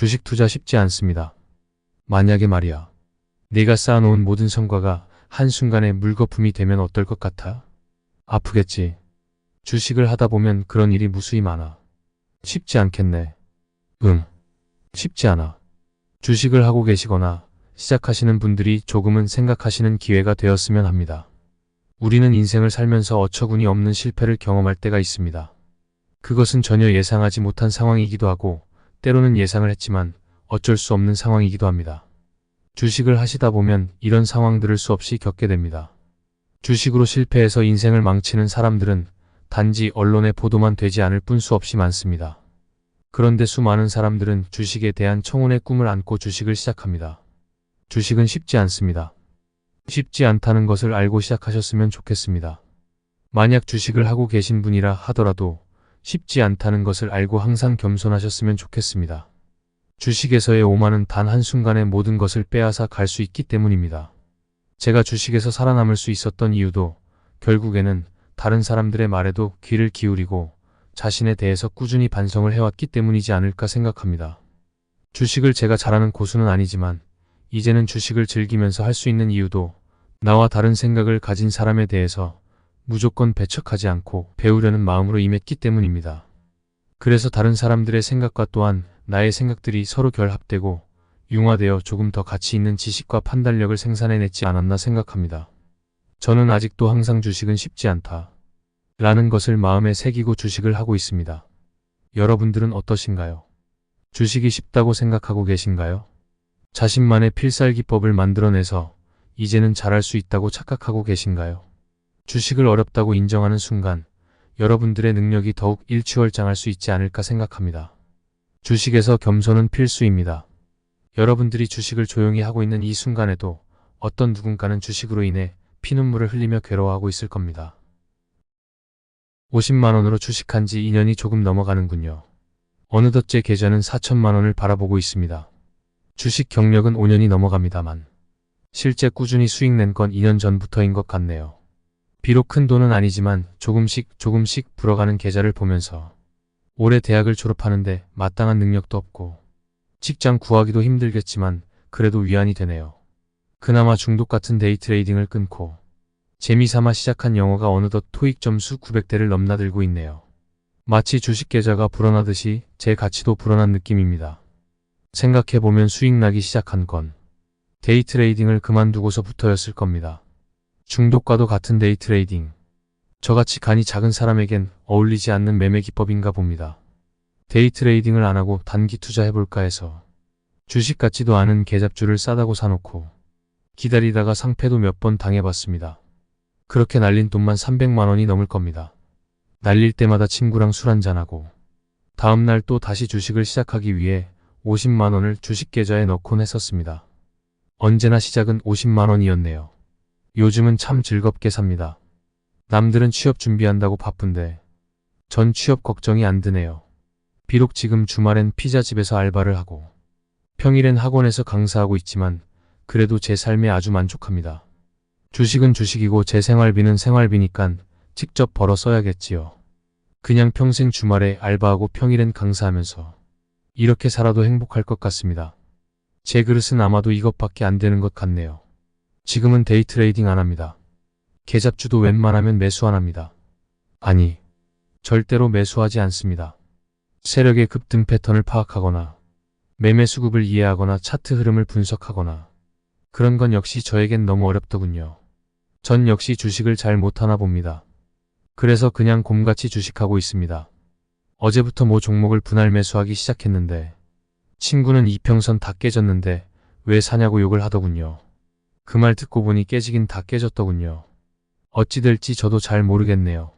주식 투자 쉽지 않습니다. 만약에 말이야. 네가 쌓아놓은 모든 성과가 한순간에 물거품이 되면 어떨 것 같아? 아프겠지. 주식을 하다 보면 그런 일이 무수히 많아. 쉽지 않겠네. 응. 쉽지 않아. 주식을 하고 계시거나 시작하시는 분들이 조금은 생각하시는 기회가 되었으면 합니다. 우리는 인생을 살면서 어처구니 없는 실패를 경험할 때가 있습니다. 그것은 전혀 예상하지 못한 상황이기도 하고 때로는 예상을 했지만 어쩔 수 없는 상황이기도 합니다. 주식을 하시다 보면 이런 상황들을 수없이 겪게 됩니다. 주식으로 실패해서 인생을 망치는 사람들은 단지 언론의 보도만 되지 않을 뿐 수없이 많습니다. 그런데 수많은 사람들은 주식에 대한 청혼의 꿈을 안고 주식을 시작합니다. 주식은 쉽지 않습니다. 쉽지 않다는 것을 알고 시작하셨으면 좋겠습니다. 만약 주식을 하고 계신 분이라 하더라도 쉽지 않다는 것을 알고 항상 겸손하셨으면 좋겠습니다. 주식에서의 오만은 단 한순간에 모든 것을 빼앗아 갈 수 있기 때문입니다. 제가 주식에서 살아남을 수 있었던 이유도 결국에는 다른 사람들의 말에도 귀를 기울이고 자신에 대해서 꾸준히 반성을 해왔기 때문이지 않을까 생각합니다. 주식을 제가 잘하는 고수는 아니지만 이제는 주식을 즐기면서 할 수 있는 이유도 나와 다른 생각을 가진 사람에 대해서 무조건 배척하지 않고 배우려는 마음으로 임했기 때문입니다. 그래서 다른 사람들의 생각과 또한 나의 생각들이 서로 결합되고 융화되어 조금 더 가치 있는 지식과 판단력을 생산해냈지 않았나 생각합니다. 저는 아직도 항상 주식은 쉽지 않다. 라는 것을 마음에 새기고 주식을 하고 있습니다. 여러분들은 어떠신가요? 주식이 쉽다고 생각하고 계신가요? 자신만의 필살기법을 만들어내서 이제는 잘할 수 있다고 착각하고 계신가요? 주식을 어렵다고 인정하는 순간 여러분들의 능력이 더욱 일취월장할 수 있지 않을까 생각합니다. 주식에서 겸손은 필수입니다. 여러분들이 주식을 조용히 하고 있는 이 순간에도 어떤 누군가는 주식으로 인해 피눈물을 흘리며 괴로워하고 있을 겁니다. 50만원으로 주식한 지 2년이 조금 넘어가는군요. 어느덧 제 계좌는 4천만원을 바라보고 있습니다. 주식 경력은 5년이 넘어갑니다만 실제 꾸준히 수익 낸 건 2년 전부터인 것 같네요. 비록 큰 돈은 아니지만 조금씩 조금씩 불어가는 계좌를 보면서 올해 대학을 졸업하는데 마땅한 능력도 없고 직장 구하기도 힘들겠지만 그래도 위안이 되네요. 그나마 중독 같은 데이 트레이딩을 끊고 재미삼아 시작한 영어가 어느덧 토익 점수 900대를 넘나들고 있네요. 마치 주식 계좌가 불어나듯이 제 가치도 불어난 느낌입니다. 생각해보면 수익 나기 시작한 건 데이 트레이딩을 그만두고서부터였을 겁니다. 중독과도 같은 데이 트레이딩. 저같이 간이 작은 사람에겐 어울리지 않는 매매 기법인가 봅니다. 데이 트레이딩을 안 하고 단기 투자해볼까 해서 주식 같지도 않은 계잡주를 싸다고 사놓고 기다리다가 상패도 몇 번 당해봤습니다. 그렇게 날린 돈만 300만원이 넘을 겁니다. 날릴 때마다 친구랑 술 한잔하고 다음날 또 다시 주식을 시작하기 위해 50만원을 주식 계좌에 넣곤 했었습니다. 언제나 시작은 50만원이었네요. 요즘은 참 즐겁게 삽니다. 남들은 취업 준비한다고 바쁜데 전 취업 걱정이 안 드네요. 비록 지금 주말엔 피자집에서 알바를 하고 평일엔 학원에서 강사하고 있지만 그래도 제 삶에 아주 만족합니다. 주식은 주식이고 제 생활비는 생활비니깐 직접 벌어 써야겠지요. 그냥 평생 주말에 알바하고 평일엔 강사하면서 이렇게 살아도 행복할 것 같습니다. 제 그릇은 아마도 이것밖에 안 되는 것 같네요. 지금은 데이 트레이딩 안 합니다. 계잡주도 웬만하면 매수 안 합니다. 아니, 절대로 매수하지 않습니다. 세력의 급등 패턴을 파악하거나 매매 수급을 이해하거나 차트 흐름을 분석하거나 그런 건 역시 저에겐 너무 어렵더군요. 전 역시 주식을 잘 못하나 봅니다. 그래서 그냥 곰같이 주식하고 있습니다. 어제부터 모 종목을 분할 매수하기 시작했는데 친구는 이평선 다 깨졌는데 왜 사냐고 욕을 하더군요. 그 말 듣고 보니 깨지긴 다 깨졌더군요. 어찌 될지 저도 잘 모르겠네요.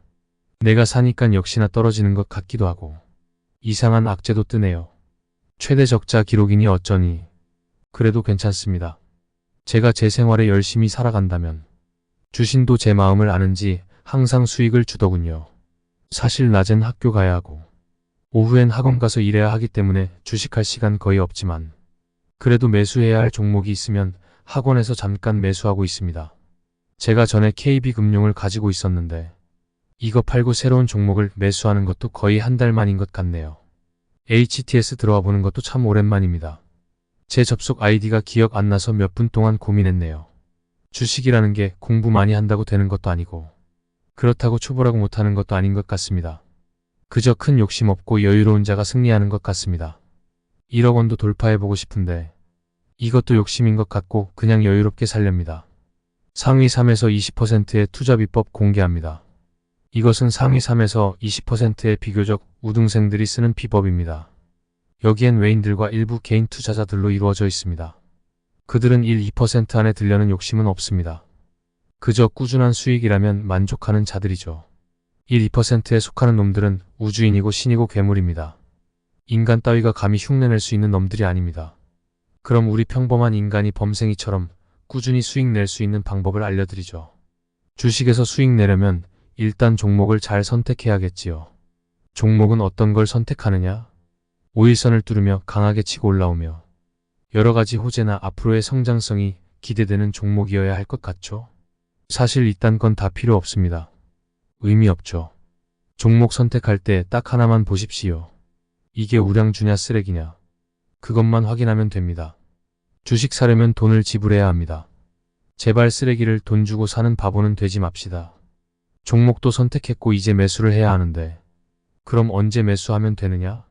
내가 사니깐 역시나 떨어지는 것 같기도 하고 이상한 악재도 뜨네요. 최대 적자 기록이니 어쩌니 그래도 괜찮습니다. 제가 제 생활에 열심히 살아간다면 주신도 제 마음을 아는지 항상 수익을 주더군요. 사실 낮엔 학교 가야 하고 오후엔 학원 가서 일해야 하기 때문에 주식할 시간 거의 없지만 그래도 매수해야 할 종목이 있으면 학원에서 잠깐 매수하고 있습니다. 제가 전에 KB금융을 가지고 있었는데 이거 팔고 새로운 종목을 매수하는 것도 거의 한 달 만인 것 같네요. HTS 들어와 보는 것도 참 오랜만입니다. 제 접속 아이디가 기억 안 나서 몇 분 동안 고민했네요. 주식이라는 게 공부 많이 한다고 되는 것도 아니고, 그렇다고 초보라고 못하는 것도 아닌 것 같습니다. 그저 큰 욕심 없고 여유로운 자가 승리하는 것 같습니다. 1억 원도 돌파해보고 싶은데, 이것도 욕심인 것 같고 그냥 여유롭게 살렵니다. 상위 3에서 20%의 투자 비법 공개합니다. 이것은 상위 3에서 20%의 비교적 우등생들이 쓰는 비법입니다. 여기엔 외인들과 일부 개인 투자자들로 이루어져 있습니다. 그들은 1, 2% 안에 들려는 욕심은 없습니다. 그저 꾸준한 수익이라면 만족하는 자들이죠. 1, 2%에 속하는 놈들은 우주인이고 신이고 괴물입니다. 인간 따위가 감히 흉내낼 수 있는 놈들이 아닙니다. 그럼 우리 평범한 인간이 범생이처럼 꾸준히 수익 낼 수 있는 방법을 알려드리죠. 주식에서 수익 내려면 일단 종목을 잘 선택해야겠지요. 종목은 어떤 걸 선택하느냐? 5일선을 뚫으며 강하게 치고 올라오며 여러 가지 호재나 앞으로의 성장성이 기대되는 종목이어야 할 것 같죠? 사실 이딴 건 다 필요 없습니다. 의미 없죠. 종목 선택할 때 딱 하나만 보십시오. 이게 우량주냐 쓰레기냐. 그것만 확인하면 됩니다. 주식 사려면 돈을 지불해야 합니다. 제발 쓰레기를 돈 주고 사는 바보는 되지 맙시다. 종목도 선택했고 이제 매수를 해야 하는데 그럼 언제 매수하면 되느냐?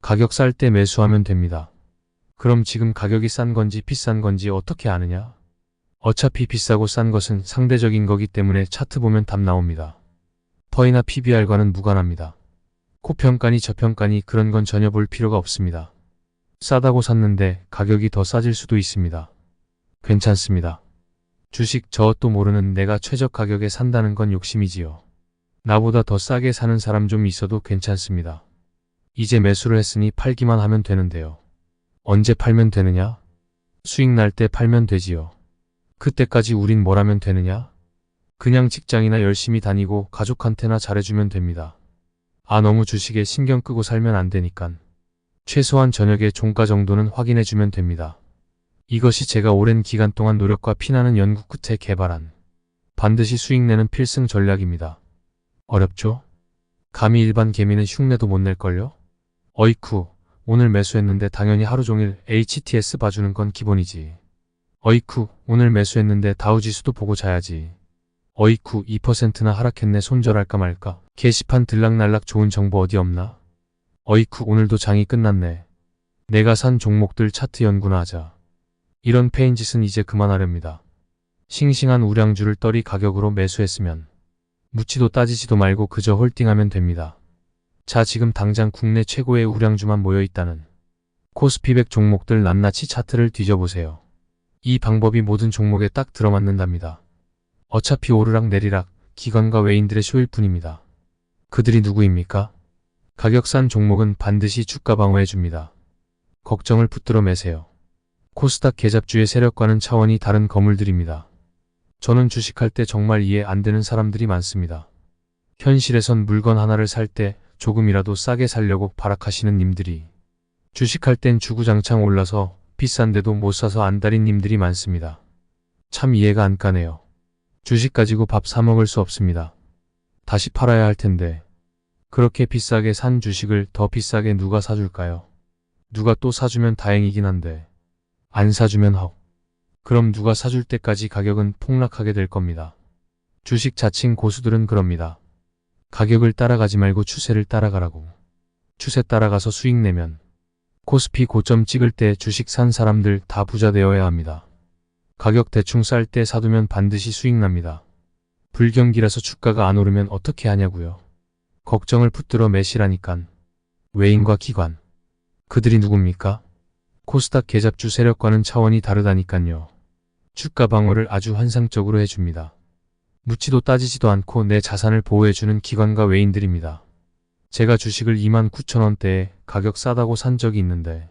가격 쌀 때 매수하면 됩니다. 그럼 지금 가격이 싼 건지 비싼 건지 어떻게 아느냐? 어차피 비싸고 싼 것은 상대적인 거기 때문에 차트 보면 답 나옵니다. 퍼이나 PBR과는 무관합니다. 고평가니 저평가니 그런 건 전혀 볼 필요가 없습니다. 싸다고 샀는데 가격이 더 싸질 수도 있습니다. 괜찮습니다. 주식 저것도 모르는 내가 최저 가격에 산다는 건 욕심이지요. 나보다 더 싸게 사는 사람 좀 있어도 괜찮습니다. 이제 매수를 했으니 팔기만 하면 되는데요. 언제 팔면 되느냐? 수익 날 때 팔면 되지요. 그때까지 우린 뭘 하면 되느냐? 그냥 직장이나 열심히 다니고 가족한테나 잘해주면 됩니다. 아 너무 주식에 신경 끄고 살면 안 되니깐. 최소한 저녁에 종가 정도는 확인해주면 됩니다. 이것이 제가 오랜 기간 동안 노력과 피나는 연구 끝에 개발한 반드시 수익 내는 필승 전략입니다. 어렵죠? 감히 일반 개미는 흉내도 못 낼걸요? 어이쿠, 오늘 매수했는데 당연히 하루 종일 HTS 봐주는 건 기본이지. 어이쿠, 오늘 매수했는데 다우지수도 보고 자야지. 어이쿠, 2%나 하락했네 손절할까 말까. 게시판 들락날락 좋은 정보 어디 없나? 어이쿠, 오늘도 장이 끝났네. 내가 산 종목들 차트 연구나 하자. 이런 패인 짓은 이제 그만하렵니다. 싱싱한 우량주를 떨이 가격으로 매수했으면 묻지도 따지지도 말고 그저 홀딩하면 됩니다. 자, 지금 당장 국내 최고의 우량주만 모여있다는 코스피 100 종목들 낱낱이 차트를 뒤져보세요. 이 방법이 모든 종목에 딱 들어맞는답니다. 어차피 오르락 내리락 기관과 외인들의 쇼일 뿐입니다. 그들이 누구입니까? 가격 싼 종목은 반드시 주가 방어해줍니다. 걱정을 붙들어 매세요. 코스닥 계잡주의 세력과는 차원이 다른 거물들입니다. 저는 주식할 때 정말 이해 안 되는 사람들이 많습니다. 현실에선 물건 하나를 살 때 조금이라도 싸게 살려고 발악하시는 님들이 주식할 땐 주구장창 올라서 비싼데도 못 사서 안달인 님들이 많습니다. 참 이해가 안 가네요. 주식 가지고 밥 사 먹을 수 없습니다. 다시 팔아야 할 텐데 그렇게 비싸게 산 주식을 더 비싸게 누가 사줄까요? 누가 또 사주면 다행이긴 한데 안 사주면 헉. 그럼 누가 사줄 때까지 가격은 폭락하게 될 겁니다. 주식 자칭 고수들은 그럽니다. 가격을 따라가지 말고 추세를 따라가라고. 추세 따라가서 수익 내면 코스피 고점 찍을 때 주식 산 사람들 다 부자 되어야 합니다. 가격 대충 쌀 때 사두면 반드시 수익 납니다. 불경기라서 주가가 안 오르면 어떻게 하냐고요. 걱정을 붙들어 매시라니깐. 외인과 기관. 그들이 누굽니까? 코스닥 계잡주 세력과는 차원이 다르다니깐요. 주가 방어를 아주 환상적으로 해줍니다. 묻지도 따지지도 않고 내 자산을 보호해주는 기관과 외인들입니다. 제가 주식을 2만 9천원대에 가격 싸다고 산 적이 있는데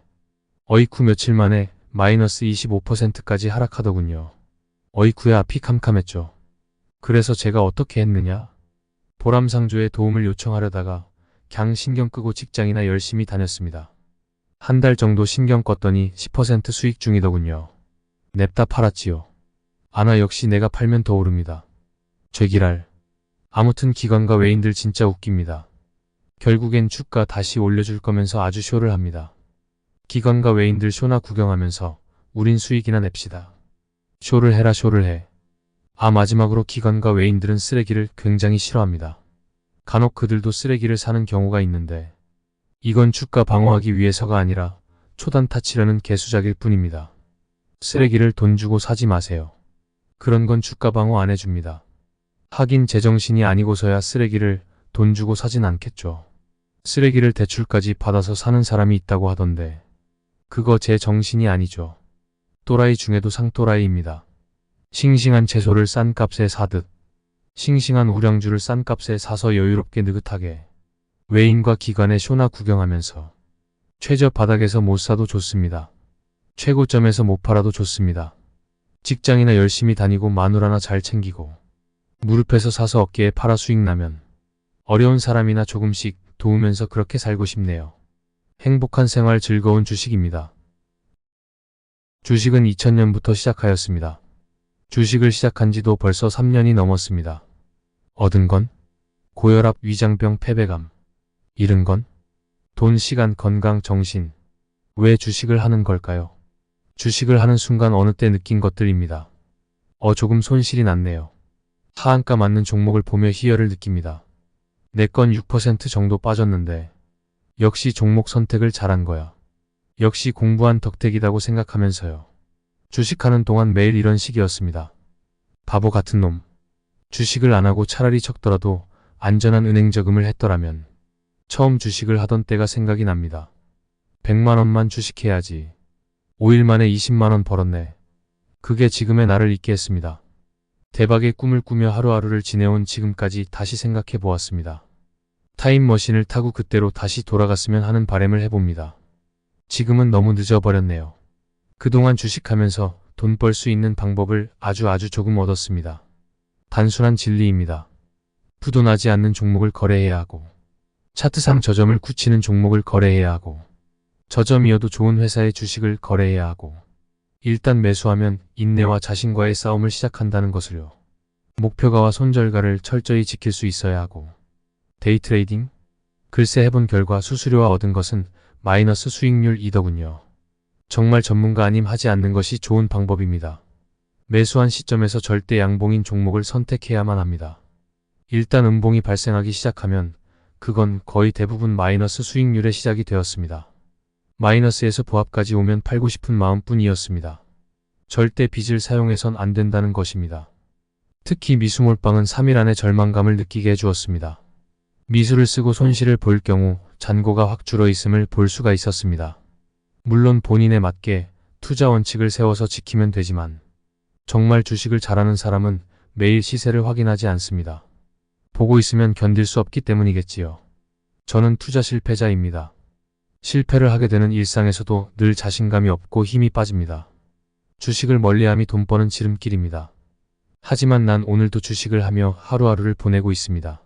어이쿠 며칠 만에 마이너스 25%까지 하락하더군요. 어이쿠야 앞이 캄캄했죠. 그래서 제가 어떻게 했느냐? 보람상조에 도움을 요청하려다가 강 신경 끄고 직장이나 열심히 다녔습니다. 한 달 정도 신경 껐더니 10% 수익 중이더군요. 냅다 팔았지요. 아나 역시 내가 팔면 더 오릅니다. 죄기랄. 아무튼 기관과 외인들 진짜 웃깁니다. 결국엔 주가 다시 올려줄 거면서 아주 쇼를 합니다. 기관과 외인들 쇼나 구경하면서 우린 수익이나 냅시다. 쇼를 해라 쇼를 해. 아 마지막으로 기관과 외인들은 쓰레기를 굉장히 싫어합니다. 간혹 그들도 쓰레기를 사는 경우가 있는데 이건 주가 방어하기 위해서가 아니라 초단 타 치려는 개수작일 뿐입니다. 쓰레기를 돈 주고 사지 마세요. 그런 건 주가 방어 안 해줍니다. 하긴 제정신이 아니고서야 쓰레기를 돈 주고 사진 않겠죠. 쓰레기를 대출까지 받아서 사는 사람이 있다고 하던데 그거 제 정신이 아니죠. 또라이 중에도 상또라이입니다. 싱싱한 채소를 싼 값에 사듯 싱싱한 우량주를 싼 값에 사서 여유롭게 느긋하게 외인과 기관의 쇼나 구경하면서 최저 바닥에서 못 사도 좋습니다. 최고점에서 못 팔아도 좋습니다. 직장이나 열심히 다니고 마누라 하나 잘 챙기고 무릎에서 사서 어깨에 팔아 수익 나면 어려운 사람이나 조금씩 도우면서 그렇게 살고 싶네요. 행복한 생활 즐거운 주식입니다. 주식은 2000년부터 시작하였습니다. 주식을 시작한 지도 벌써 3년이 넘었습니다. 얻은 건 고혈압, 위장병, 패배감. 잃은 건 돈, 시간, 건강, 정신. 왜 주식을 하는 걸까요? 주식을 하는 순간 어느 때 느낀 것들입니다. 어, 조금 손실이 났네요. 하한가 맞는 종목을 보며 희열을 느낍니다. 내 건 6% 정도 빠졌는데 역시 종목 선택을 잘한 거야. 역시 공부한 덕택이라고 생각하면서요. 주식하는 동안 매일 이런 식이었습니다. 바보 같은 놈. 주식을 안 하고 차라리 적더라도 안전한 은행 저금을 했더라면 처음 주식을 하던 때가 생각이 납니다. 100만 원만 주식해야지. 5일 만에 20만 원 벌었네. 그게 지금의 나를 있게 했습니다. 대박의 꿈을 꾸며 하루하루를 지내온 지금까지 다시 생각해 보았습니다. 타임머신을 타고 그때로 다시 돌아갔으면 하는 바램을 해봅니다. 지금은 너무 늦어버렸네요. 그동안 주식하면서 돈 벌 수 있는 방법을 아주 아주 조금 얻었습니다. 단순한 진리입니다. 부도나지 않는 종목을 거래해야 하고 차트상 저점을 굳히는 종목을 거래해야 하고 저점이어도 좋은 회사의 주식을 거래해야 하고 일단 매수하면 인내와 자신과의 싸움을 시작한다는 것을요. 목표가와 손절가를 철저히 지킬 수 있어야 하고 데이트레이딩? 글쎄 해본 결과 수수료와 얻은 것은 마이너스 수익률 이더군요. 정말 전문가 아님 하지 않는 것이 좋은 방법입니다. 매수한 시점에서 절대 양봉인 종목을 선택해야만 합니다. 일단 음봉이 발생하기 시작하면 그건 거의 대부분 마이너스 수익률의 시작이 되었습니다. 마이너스에서 보합까지 오면 팔고 싶은 마음뿐이었습니다. 절대 빚을 사용해선 안 된다는 것입니다. 특히 미수몰빵은 3일 안에 절망감을 느끼게 해주었습니다. 미수를 쓰고 손실을 볼 경우 잔고가 확 줄어 있음을 볼 수가 있었습니다. 물론 본인에 맞게 투자 원칙을 세워서 지키면 되지만 정말 주식을 잘하는 사람은 매일 시세를 확인하지 않습니다. 보고 있으면 견딜 수 없기 때문이겠지요. 저는 투자 실패자입니다. 실패를 하게 되는 일상에서도 늘 자신감이 없고 힘이 빠집니다. 주식을 멀리함이 돈 버는 지름길입니다. 하지만 난 오늘도 주식을 하며 하루하루를 보내고 있습니다.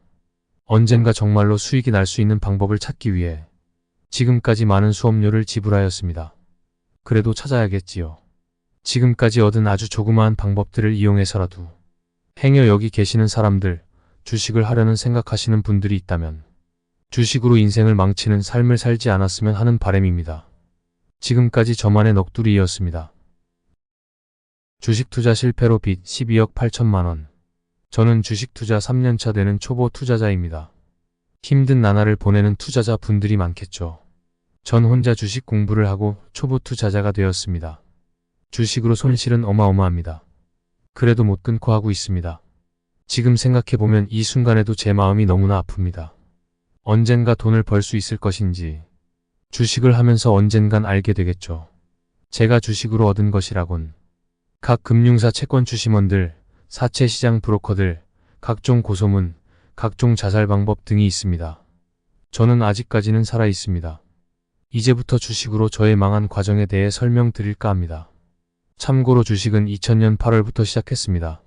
언젠가 정말로 수익이 날 수 있는 방법을 찾기 위해 지금까지 많은 수업료를 지불하였습니다. 그래도 찾아야겠지요. 지금까지 얻은 아주 조그마한 방법들을 이용해서라도 행여 여기 계시는 사람들, 주식을 하려는 생각하시는 분들이 있다면 주식으로 인생을 망치는 삶을 살지 않았으면 하는 바램입니다. 지금까지 저만의 넋두리였습니다. 주식 투자 실패로 빚 12억 8천만 원. 저는 주식 투자 3년차 되는 초보 투자자입니다. 힘든 나날을 보내는 투자자 분들이 많겠죠. 전 혼자 주식 공부를 하고 초보 투자자가 되었습니다. 주식으로 손실은 어마어마합니다. 그래도 못 끊고 하고 있습니다. 지금 생각해보면 이 순간에도 제 마음이 너무나 아픕니다. 언젠가 돈을 벌 수 있을 것인지 주식을 하면서 언젠간 알게 되겠죠. 제가 주식으로 얻은 것이라곤 각 금융사 채권 추심원들, 사채 시장 브로커들, 각종 고소문, 각종 자살 방법 등이 있습니다. 저는 아직까지는 살아 있습니다. 이제부터 주식으로 저의 망한 과정에 대해 설명드릴까 합니다. 참고로 주식은 2000년 8월부터 시작했습니다.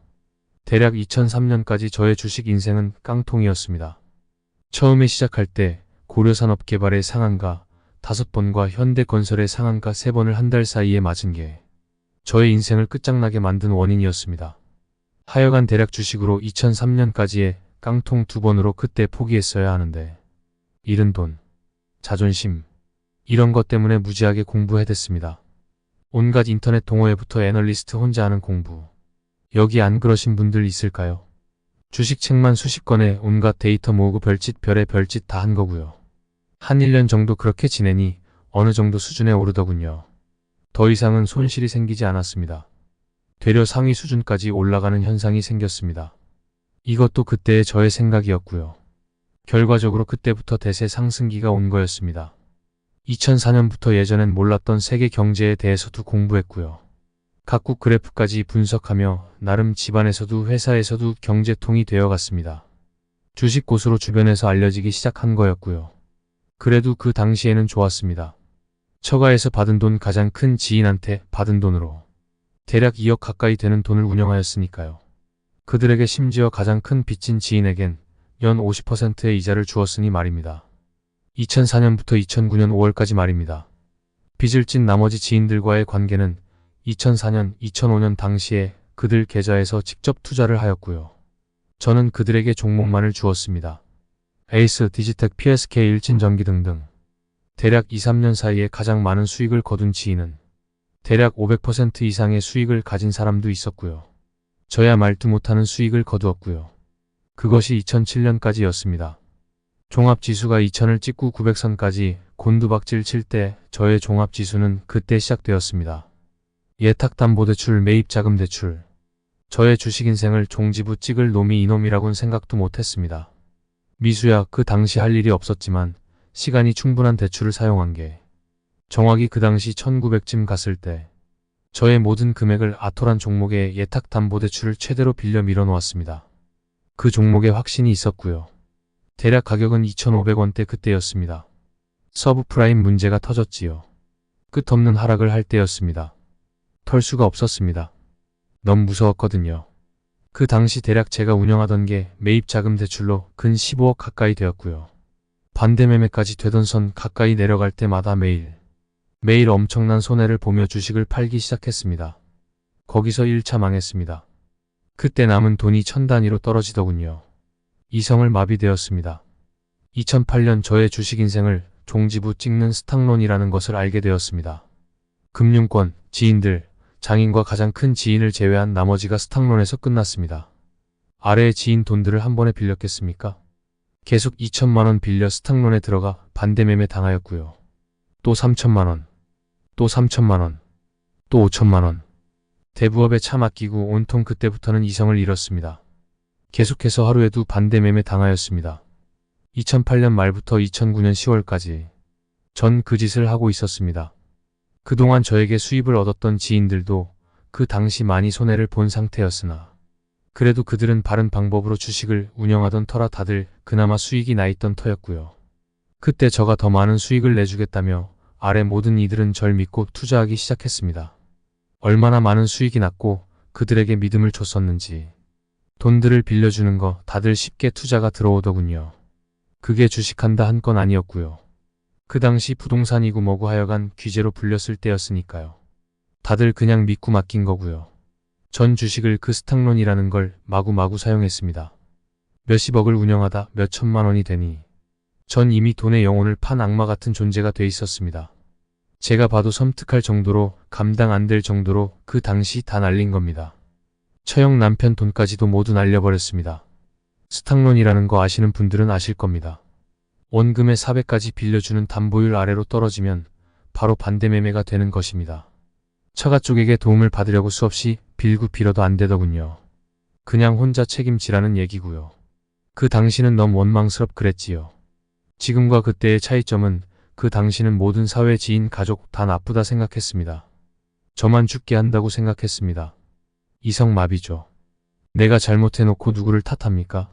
대략 2003년까지 저의 주식 인생은 깡통이었습니다. 처음에 시작할 때 고려산업개발의 상한가 5번과 현대건설의 상한가 3번을 한 달 사이에 맞은 게 저의 인생을 끝장나게 만든 원인이었습니다. 하여간 대략 주식으로 2003년까지의 깡통 두 번으로 그때 포기했어야 하는데 잃은 돈, 자존심, 이런 것 때문에 무지하게 공부해댔습니다. 온갖 인터넷 동호회부터 애널리스트 혼자 하는 공부. 여기 안 그러신 분들 있을까요? 주식책만 수십 권에 온갖 데이터 모으고 별짓 별의 별짓 다 한 거고요. 한 1년 정도 그렇게 지내니 어느 정도 수준에 오르더군요. 더 이상은 손실이 생기지 않았습니다. 되려 상위 수준까지 올라가는 현상이 생겼습니다. 이것도 그때의 저의 생각이었고요. 결과적으로 그때부터 대세 상승기가 온 거였습니다. 2004년부터 예전엔 몰랐던 세계 경제에 대해서도 공부했고요. 각국 그래프까지 분석하며 나름 집안에서도 회사에서도 경제통이 되어갔습니다. 주식 고수로 주변에서 알려지기 시작한 거였고요. 그래도 그 당시에는 좋았습니다. 처가에서 받은 돈 가장 큰 지인한테 받은 돈으로 대략 2억 가까이 되는 돈을 운영하였으니까요. 그들에게 심지어 가장 큰 빚진 지인에겐 연 50%의 이자를 주었으니 말입니다. 2004년부터 2009년 5월까지 말입니다. 빚을 진 나머지 지인들과의 관계는 2004년, 2005년 당시에 그들 계좌에서 직접 투자를 하였고요. 저는 그들에게 종목만을 주었습니다. 에이스, 디지텍, PSK, 일진전기 등등. 대략 2, 3년 사이에 가장 많은 수익을 거둔 지인은 대략 500% 이상의 수익을 가진 사람도 있었고요. 저야 말도 못하는 수익을 거두었고요. 그것이 2007년까지였습니다. 종합지수가 2000을 찍고 900선까지 곤두박질 칠 때 저의 종합지수는 그때 시작되었습니다. 예탁담보대출, 매입자금대출. 저의 주식인생을 종지부 찍을 놈이 이놈이라곤 생각도 못했습니다. 미수야 그 당시 할 일이 없었지만 시간이 충분한 대출을 사용한 게 정확히 그 당시 1900쯤 갔을 때 저의 모든 금액을 아토란 종목에 예탁담보대출을 최대로 빌려 밀어놓았습니다. 그 종목에 확신이 있었고요. 대략 가격은 2,500원대 그때였습니다. 서브프라임 문제가 터졌지요. 끝없는 하락을 할 때였습니다. 털 수가 없었습니다. 너무 무서웠거든요. 그 당시 대략 제가 운영하던 게 매입자금 대출로 근 15억 가까이 되었고요. 반대 매매까지 되던 선 가까이 내려갈 때마다 매일, 매일 엄청난 손해를 보며 주식을 팔기 시작했습니다. 거기서 1차 망했습니다. 그때 남은 돈이 천 단위로 떨어지더군요. 이성을 마비되었습니다. 2008년 저의 주식 인생을 종지부 찍는 스탁론이라는 것을 알게 되었습니다. 금융권, 지인들, 장인과 가장 큰 지인을 제외한 나머지가 스탁론에서 끝났습니다. 아래의 지인 돈들을 한 번에 빌렸겠습니까? 계속 2천만원 빌려 스탁론에 들어가 반대매매 당하였고요. 또 3천만원, 또 3천만원, 또 5천만원. 대부업에 차 맡기고 온통 그때부터는 이성을 잃었습니다. 계속해서 하루에도 반대 매매 당하였습니다. 2008년 말부터 2009년 10월까지 전 그 짓을 하고 있었습니다. 그동안 저에게 수입을 얻었던 지인들도 그 당시 많이 손해를 본 상태였으나 그래도 그들은 바른 방법으로 주식을 운영하던 터라 다들 그나마 수익이 나 있던 터였고요. 그때 저가 더 많은 수익을 내주겠다며 아래 모든 이들은 절 믿고 투자하기 시작했습니다. 얼마나 많은 수익이 났고 그들에게 믿음을 줬었는지 돈들을 빌려주는 거 다들 쉽게 투자가 들어오더군요. 그게 주식한다 한 건 아니었고요. 그 당시 부동산이고 뭐고 하여간 규제로 불렸을 때였으니까요. 다들 그냥 믿고 맡긴 거고요. 전 주식을 그 스탁론이라는 걸 마구마구 사용했습니다. 몇십억을 운영하다 몇천만 원이 되니 전 이미 돈의 영혼을 판 악마 같은 존재가 돼 있었습니다. 제가 봐도 섬뜩할 정도로 감당 안 될 정도로 그 당시 다 날린 겁니다. 처형 남편 돈까지도 모두 날려버렸습니다. 스탁론이라는 거 아시는 분들은 아실 겁니다. 원금의 4배까지 빌려주는 담보율 아래로 떨어지면 바로 반대 매매가 되는 것입니다. 처가 쪽에게 도움을 받으려고 수없이 빌고 빌어도 안 되더군요. 그냥 혼자 책임지라는 얘기고요. 그 당시는 너무 원망스럽 그랬지요. 지금과 그때의 차이점은 그 당시는 모든 사회 지인 가족 다 나쁘다 생각했습니다. 저만 죽게 한다고 생각했습니다. 이성마비죠. 내가 잘못해놓고 누구를 탓합니까?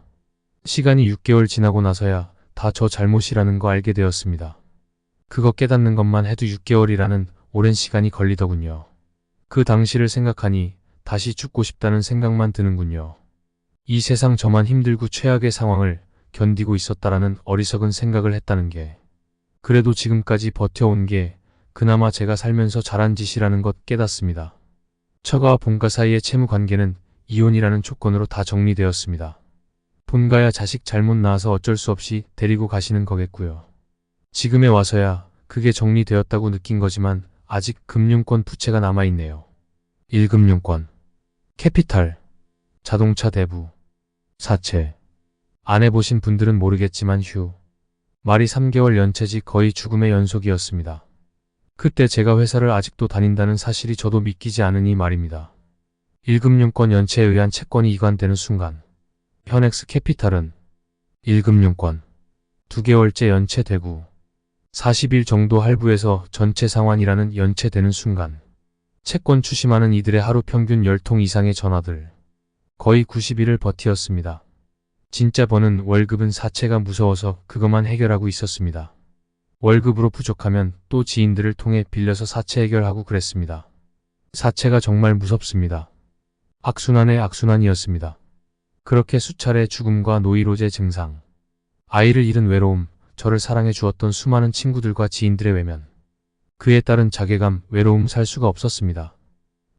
시간이 6개월 지나고 나서야 다 저 잘못이라는 거 알게 되었습니다. 그거 깨닫는 것만 해도 6개월이라는 오랜 시간이 걸리더군요. 그 당시를 생각하니 다시 죽고 싶다는 생각만 드는군요. 이 세상 저만 힘들고 최악의 상황을 견디고 있었다라는 어리석은 생각을 했다는 게 그래도 지금까지 버텨온 게 그나마 제가 살면서 잘한 짓이라는 것 깨닫습니다. 처가와 본가 사이의 채무 관계는 이혼이라는 조건으로 다 정리되었습니다. 본가야 자식 잘못 낳아서 어쩔 수 없이 데리고 가시는 거겠고요. 지금에 와서야 그게 정리되었다고 느낀 거지만 아직 금융권 부채가 남아있네요. 1금융권, 캐피탈, 자동차 대부, 사채. 안 해보신 분들은 모르겠지만 휴. 말이 3개월 연체지 거의 죽음의 연속이었습니다. 그때 제가 회사를 아직도 다닌다는 사실이 저도 믿기지 않으니 말입니다. 1금융권 연체에 의한 채권이 이관되는 순간 현엑스 캐피탈은 1금융권 2개월째 연체되고 40일 정도 할부해서 전체 상환이라는 연체되는 순간 채권 추심하는 이들의 하루 평균 10통 이상의 전화들 거의 90일을 버티었습니다. 진짜 버는 월급은 사채가 무서워서 그것만 해결하고 있었습니다. 월급으로 부족하면 또 지인들을 통해 빌려서 사채 해결하고 그랬습니다. 사채가 정말 무섭습니다. 악순환의 악순환이었습니다. 그렇게 수차례 죽음과 노이로제 증상, 아이를 잃은 외로움, 저를 사랑해 주었던 수많은 친구들과 지인들의 외면, 그에 따른 자괴감, 외로움 살 수가 없었습니다.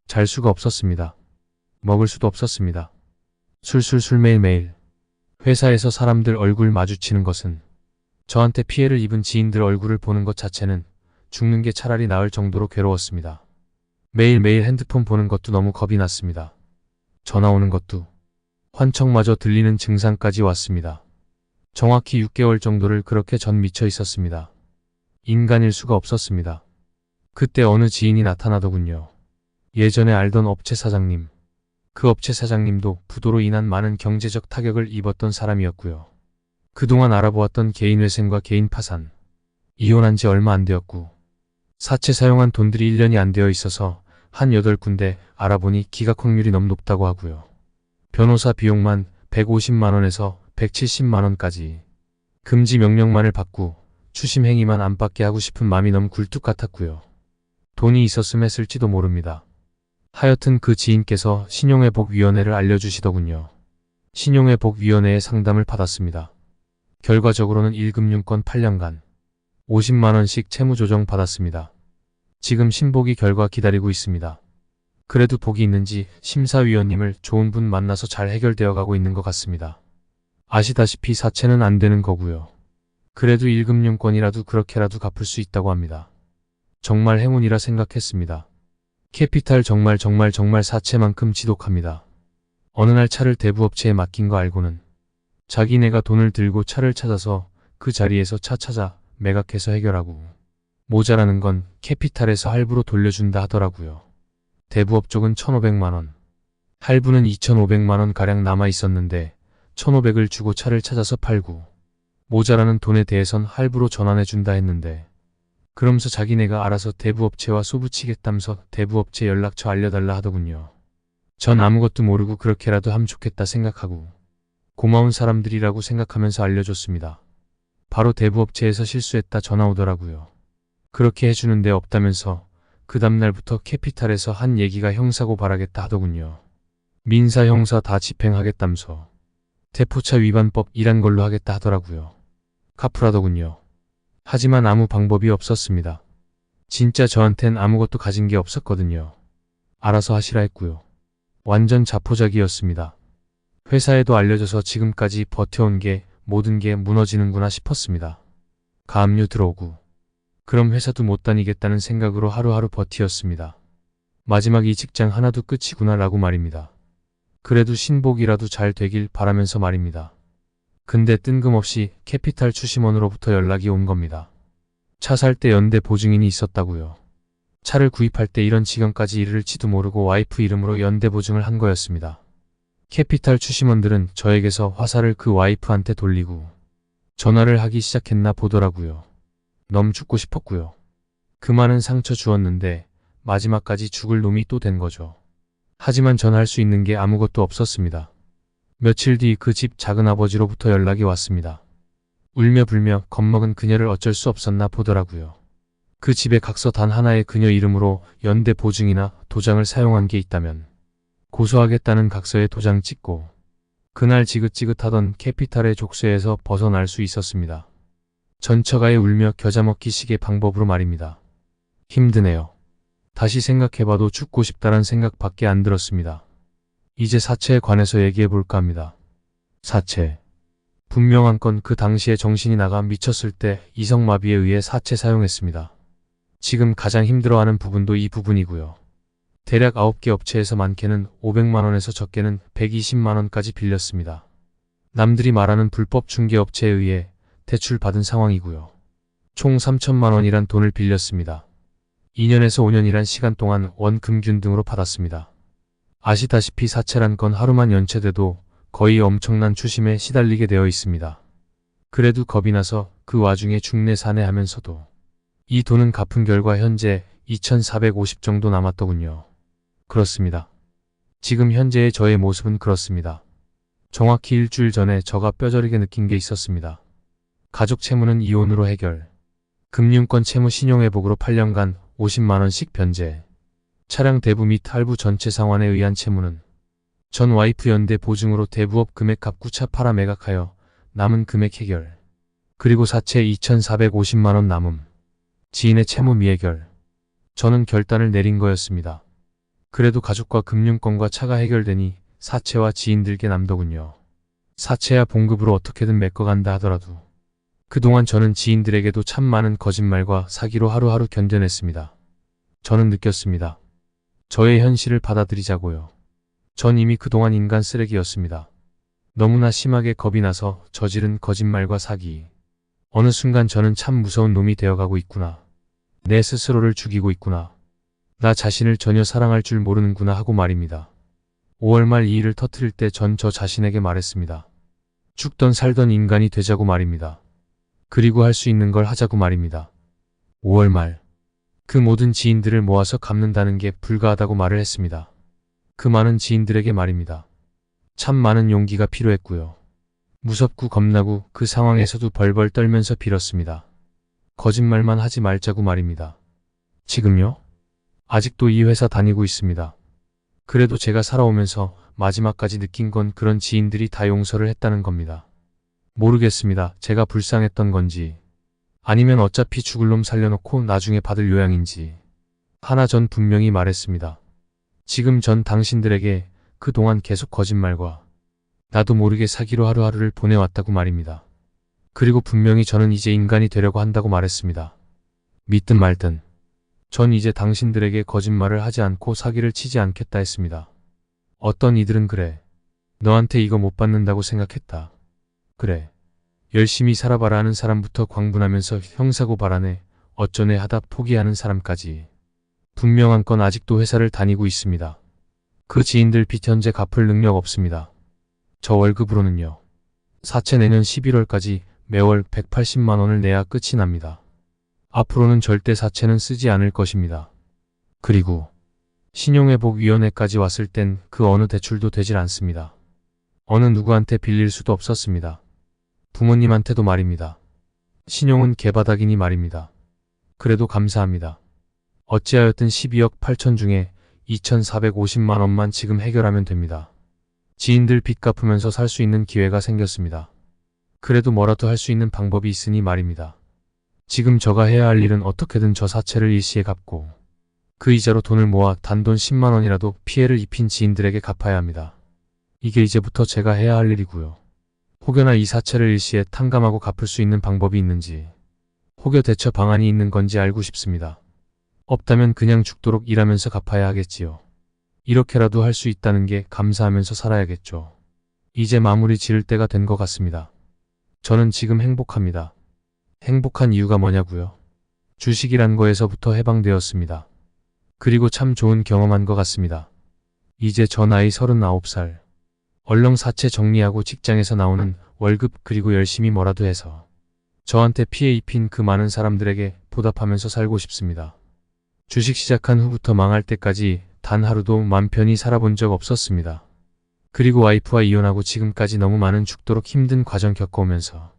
잘 수가 없었습니다. 먹을 수도 없었습니다. 술술술 매일매일 회사에서 사람들 얼굴 마주치는 것은 저한테 피해를 입은 지인들 얼굴을 보는 것 자체는 죽는 게 차라리 나을 정도로 괴로웠습니다. 매일매일 핸드폰 보는 것도 너무 겁이 났습니다. 전화 오는 것도 환청마저 들리는 증상까지 왔습니다. 정확히 6개월 정도를 그렇게 전 미쳐 있었습니다. 인간일 수가 없었습니다. 그때 어느 지인이 나타나더군요. 예전에 알던 업체 사장님. 그 업체 사장님도 부도로 인한 많은 경제적 타격을 입었던 사람이었고요. 그동안 알아보았던 개인회생과 개인 파산. 이혼한 지 얼마 안 되었고, 사채 사용한 돈들이 1년이 안 되어 있어서 한 8군데 알아보니 기각 확률이 너무 높다고 하고요. 변호사 비용만 150만원에서 170만원까지 금지 명령만을 받고 추심 행위만 안 받게 하고 싶은 마음이 너무 굴뚝 같았고요. 돈이 있었음 했을지도 모릅니다. 하여튼 그 지인께서 신용회복위원회를 알려주시더군요. 신용회복위원회의 상담을 받았습니다. 결과적으로는 1금융권 8년간 50만원씩 채무조정 받았습니다. 지금 신복이 결과 기다리고 있습니다. 그래도 복이 있는지 심사위원님을 좋은 분 만나서 잘 해결되어 가고 있는 것 같습니다. 아시다시피 사채는 안 되는 거고요. 그래도 1금융권이라도 그렇게라도 갚을 수 있다고 합니다. 정말 행운이라 생각했습니다. 캐피탈 정말 정말 정말 사채만큼 지독합니다. 어느 날 차를 대부업체에 맡긴 거 알고는 자기네가 돈을 들고 차를 찾아서 그 자리에서 차 찾아 매각해서 해결하고 모자라는 건 캐피탈에서 할부로 돌려준다 하더라고요. 대부업 쪽은 1,500만원, 할부는 2,500만원 가량 남아 있었는데 1,500을 주고 차를 찾아서 팔고 모자라는 돈에 대해선 할부로 전환해준다 했는데 그러면서 자기네가 알아서 대부업체와 소부치겠다면서 대부업체 연락처 알려달라 하더군요. 전 아무것도 모르고 그렇게라도 하면 좋겠다 생각하고 고마운 사람들이라고 생각하면서 알려줬습니다. 바로 대부업체에서 실수했다 전화 오더라고요. 그렇게 해주는 데 없다면서 그 다음날부터 캐피탈에서 한 얘기가 형사고 바라겠다 하더군요. 민사 형사 다 집행하겠다면서 대포차 위반법 일한 걸로 하겠다 하더라고요. 카풀하더군요. 하지만 아무 방법이 없었습니다. 진짜 저한텐 아무것도 가진 게 없었거든요. 알아서 하시라 했고요. 완전 자포자기였습니다. 회사에도 알려져서 지금까지 버텨온 게 모든 게 무너지는구나 싶었습니다. 가압류 들어오고 그럼 회사도 못 다니겠다는 생각으로 하루하루 버티었습니다. 마지막 이 직장 하나도 끝이구나 라고 말입니다. 그래도 신복이라도 잘 되길 바라면서 말입니다. 근데 뜬금없이 캐피탈 추심원으로부터 연락이 온 겁니다. 차 살 때 연대 보증인이 있었다고요. 차를 구입할 때 이런 지경까지 이르를지도 모르고 와이프 이름으로 연대 보증을 한 거였습니다. 캐피탈 추심원들은 저에게서 화살을 그 와이프한테 돌리고 전화를 하기 시작했나 보더라고요. 너무 죽고 싶었고요. 그 많은 상처 주었는데 마지막까지 죽을 놈이 또 된 거죠. 하지만 전 할 수 있는 게 아무것도 없었습니다. 며칠 뒤 그 집 작은아버지로부터 연락이 왔습니다. 울며 불며 겁먹은 그녀를 어쩔 수 없었나 보더라고요. 그 집에 각서 단 하나의 그녀 이름으로 연대 보증이나 도장을 사용한 게 있다면 고소하겠다는 각서에 도장 찍고 그날 지긋지긋하던 캐피탈의 족쇄에서 벗어날 수 있었습니다. 전처가에 울며 겨자 먹기 식의 방법으로 말입니다. 힘드네요. 다시 생각해봐도 죽고 싶다란 생각밖에 안 들었습니다. 이제 사체에 관해서 얘기해 볼까 합니다. 사채. 분명한 건 그 당시에 정신이 나가 미쳤을 때 이성마비에 의해 사채 사용했습니다. 지금 가장 힘들어하는 부분도 이 부분이고요. 대략 9개 업체에서 많게는 500만원에서 적게는 120만원까지 빌렸습니다. 남들이 말하는 불법 중개업체에 의해 대출 받은 상황이고요. 총 3천만원이란 돈을 빌렸습니다. 2년에서 5년이란 시간 동안 원금균 등으로 받았습니다. 아시다시피 사채란 건 하루만 연체돼도 거의 엄청난 추심에 시달리게 되어 있습니다. 그래도 겁이 나서 그 와중에 중내 사내 하면서도 이 돈은 갚은 결과 현재 2,450 정도 남았더군요. 그렇습니다. 지금 현재의 저의 모습은 그렇습니다. 정확히 일주일 전에 저가 뼈저리게 느낀 게 있었습니다. 가족 채무는 이혼으로 해결. 금융권 채무 신용회복으로 8년간 50만원씩 변제. 차량 대부 및 할부 전체 상환에 의한 채무는 전 와이프 연대 보증으로 대부업 금액 갚구차 팔아 매각하여 남은 금액 해결. 그리고 사채 2,450만원 남음. 지인의 채무 미해결. 저는 결단을 내린 거였습니다. 그래도 가족과 금융권과 차가 해결되니 사채와 지인들께 남더군요. 사채야 봉급으로 어떻게든 메꿔간다 하더라도 그동안 저는 지인들에게도 참 많은 거짓말과 사기로 하루하루 견뎌냈습니다. 저는 느꼈습니다. 저의 현실을 받아들이자고요. 전 이미 그동안 인간 쓰레기였습니다. 너무나 심하게 겁이 나서 저지른 거짓말과 사기. 어느 순간 저는 참 무서운 놈이 되어가고 있구나. 내 스스로를 죽이고 있구나. 나 자신을 전혀 사랑할 줄 모르는구나 하고 말입니다. 5월 말 이 일을 터트릴 때 전 저 자신에게 말했습니다. 죽던 살던 인간이 되자고 말입니다. 그리고 할 수 있는 걸 하자고 말입니다. 5월 말. 그 모든 지인들을 모아서 갚는다는 게 불가하다고 말을 했습니다. 그 많은 지인들에게 말입니다. 참 많은 용기가 필요했고요. 무섭고 겁나고 그 상황에서도 벌벌 떨면서 빌었습니다. 거짓말만 하지 말자고 말입니다. 지금요? 아직도 이 회사 다니고 있습니다. 그래도 제가 살아오면서 마지막까지 느낀 건 그런 지인들이 다 용서를 했다는 겁니다. 모르겠습니다. 제가 불쌍했던 건지 아니면 어차피 죽을 놈 살려놓고 나중에 받을 요양인지 하나 전 분명히 말했습니다. 지금 전 당신들에게 그동안 계속 거짓말과 나도 모르게 사기로 하루하루를 보내왔다고 말입니다. 그리고 분명히 저는 이제 인간이 되려고 한다고 말했습니다. 믿든 말든 전 이제 당신들에게 거짓말을 하지 않고 사기를 치지 않겠다 했습니다. 어떤 이들은 그래. 너한테 이거 못 받는다고 생각했다. 그래. 열심히 살아봐라 하는 사람부터 광분하면서 형사고발하네 어쩌네 하다 포기하는 사람까지. 분명한 건 아직도 회사를 다니고 있습니다. 그 지인들 빚 현재 갚을 능력 없습니다. 저 월급으로는요. 사채 내년 11월까지 매월 180만 원을 내야 끝이 납니다. 앞으로는 절대 사채는 쓰지 않을 것입니다. 그리고 신용회복위원회까지 왔을 땐 그 어느 대출도 되질 않습니다. 어느 누구한테 빌릴 수도 없었습니다. 부모님한테도 말입니다. 신용은 개바닥이니 말입니다. 그래도 감사합니다. 어찌하였든 12억 8천 중에 2,450만 원만 지금 해결하면 됩니다. 지인들 빚 갚으면서 살 수 있는 기회가 생겼습니다. 그래도 뭐라도 할 수 있는 방법이 있으니 말입니다. 지금 저가 해야 할 일은 어떻게든 저 사채를 일시에 갚고 그 이자로 돈을 모아 단돈 10만 원이라도 피해를 입힌 지인들에게 갚아야 합니다. 이게 이제부터 제가 해야 할 일이고요. 혹여나 이 사채를 일시에 탕감하고 갚을 수 있는 방법이 있는지 혹여 대처 방안이 있는 건지 알고 싶습니다. 없다면 그냥 죽도록 일하면서 갚아야 하겠지요. 이렇게라도 할 수 있다는 게 감사하면서 살아야겠죠. 이제 마무리 지을 때가 된 것 같습니다. 저는 지금 행복합니다. 행복한 이유가 뭐냐고요? 주식이란 거에서부터 해방되었습니다. 그리고 참 좋은 경험한 것 같습니다. 이제 저 나이 39살. 얼렁 사채 정리하고 직장에서 나오는 월급 그리고 열심히 뭐라도 해서 저한테 피해 입힌 그 많은 사람들에게 보답하면서 살고 싶습니다. 주식 시작한 후부터 망할 때까지 단 하루도 맘 편히 살아본 적 없었습니다. 그리고 와이프와 이혼하고 지금까지 너무 많은 죽도록 힘든 과정 겪어오면서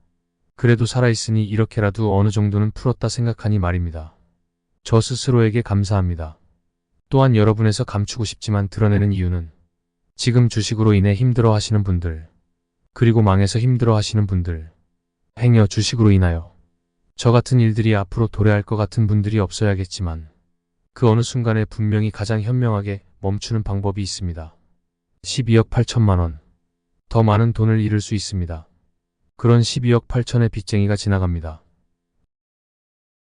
그래도 살아있으니 이렇게라도 어느 정도는 풀었다 생각하니 말입니다. 저 스스로에게 감사합니다. 또한 여러분에서 감추고 싶지만 드러내는 이유는 지금 주식으로 인해 힘들어 하시는 분들, 그리고 망해서 힘들어 하시는 분들, 행여 주식으로 인하여 저 같은 일들이 앞으로 도래할 것 같은 분들이 없어야겠지만 그 어느 순간에 분명히 가장 현명하게 멈추는 방법이 있습니다. 12억 8천만 원. 더 많은 돈을 잃을 수 있습니다. 그런 12억 8천의 빚쟁이가 지나갑니다.